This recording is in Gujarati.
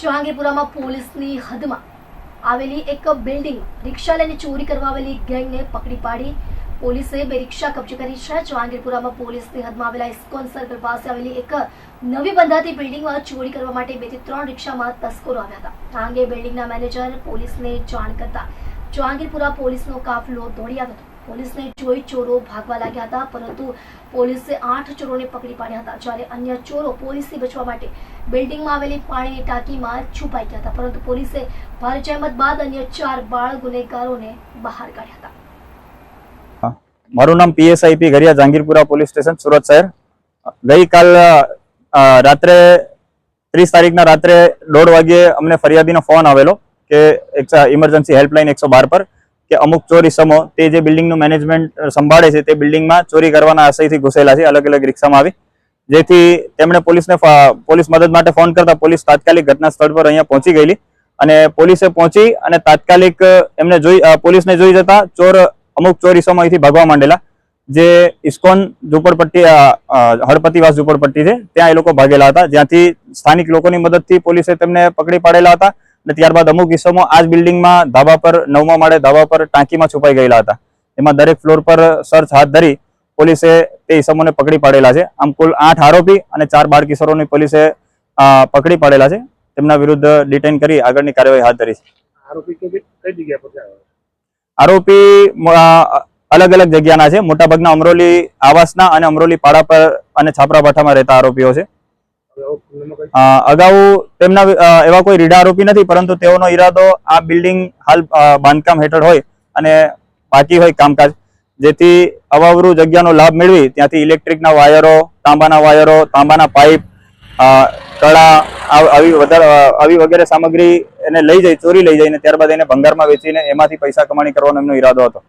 જહાંગીરપુરામાં પોલીસની હદમાં આવેલી એક બિલ્ડિંગ રિક્ષા લઈને ચોરી કરવા આવેલી ગેંગને પકડી પાડી. પોલીસે બે રિક્ષા કબજે કરી છે. જહાંગીરપુરામાં પોલીસની હદમાં આવેલા ઇસ્કોન સર્કલ પાસે આવેલી એક નવી બંધાતી બિલ્ડિંગમાં ચોરી કરવા માટે બેથી ત્રણ રિક્ષામાં તસ્કરો આવ્યા હતા. આ અંગે બિલ્ડિંગના મેનેજર, પોલીસને જાણ કરતા જહાંગીરપુરા પોલીસનો કાફલો દોડી આવ્યો હતો. પોલીસને જોઈ ચોરો ભાગવા લાગ્યા હતા, પરંતુ પોલીસે આઠ ચોરોને પકડી પાડ્યા હતા. જ્યારે અન્ય ચોરો પોલીસથી બચવા માટે બિલ્ડિંગમાં આવેલી પાણીની ટાંકીમાં છુપાઈ ગયા હતા, પરંતુ પોલીસે ભારે જહેમત બાદ અન્ય ચાર બાળ ગુનેગારોને બહાર કાઢ્યા હતા. મારું નામ PSI P Gariya Jahangirpura police station, Surat શહેર. ગઈકાલ રાત્રે ત્રીસ તારીખના રાત્રે દોઢ વાગ્યે અમને ફરિયાદીનો ફોન આવેલો કે એક ઇમરજન્સી હેલ્પલાઇન એકસો બાર પર. કે અમુક ચોરી સમો, તે જે બિલ્ડિંગનું મેનેજમેન્ટ સંભાળે છે તે બિલ્ડિંગમાં ચોરી કરવાના આશયથી ઘૂસેલા છે, અલગ અલગ રિક્ષામાં આવી. જેથી તેમણે પોલીસને પોલીસ મદદ માટે ફોન કરતા પોલીસ તાત્કાલિક ઘટના સ્થળ પર અહીંયા પહોંચી ગયેલી અને પોલીસે પહોંચી અને તાત્કાલિક એમને જોઈ પોલીસને જોઈ જતા ચોર અમુક ચોરી સમો અહીંથી ભાગવા માંડેલા. જે ઇસ્કોન ઝુંપડપટ્ટી હળપતિવાસ ઝુંપડપટ્ટી છે, ત્યાં એ લોકો ભાગેલા હતા. જ્યાંથી સ્થાનિક લોકોની મદદથી પોલીસે તેમને પકડી પાડેલા હતા. અને ત્યારબાદ અમુક કિસ્સામાં આ જ બિલ્ડિંગમાં ધાબા પર નવમા માળે ધાબા પર ટાંકીમાં છુપાઈ ગયેલા હતા. એમાં દરેક ફ્લોર પર સર્ચ હાથ ધરી પોલીસે તે ઇસમોને પકડી પાડેલા છે. આમ કુલ આઠ આરોપી અને ચાર બાળ કિશોરોની પોલીસે પકડી પાડેલા છે. તેમના વિરુદ્ધ ડિટેન કરી આગળની કાર્યવાહી હાથ ધરી છે. આરોપી કઈ કઈ જગ્યા પર આરોપી અલગ અલગ જગ્યાના છે. મોટાભાગના અમરોલી આવાસના અને અમરોલી પાડા પર અને છાપરા ભાઠામાં રહેતા આરોપીઓ છે. અગાઉ તેમના એવા કોઈ રીડા આરોપી નથી, પરંતુ તેઓનો ઈરાદો આ બિલ્ડિંગ હાલ બાંધકામ હેઠળ હોય અને બાકી હોય કામકાજ. જેથી અવાવરૂ જગ્યાનો લાભ મેળવી, ત્યાંથી ઇલેક્ટ્રિકના વાયરો, તાંબાના વાયરો, તાંબાના પાઇપ કળા, આવી વધારે આવી વગેરે સામગ્રી એને લઈ જઈ, ચોરી લઈ જઈને ત્યારબાદ એને ભંગારમાં વેચીને એમાંથી પૈસા કમાણી કરવાનો એમનો ઈરાદો હતો.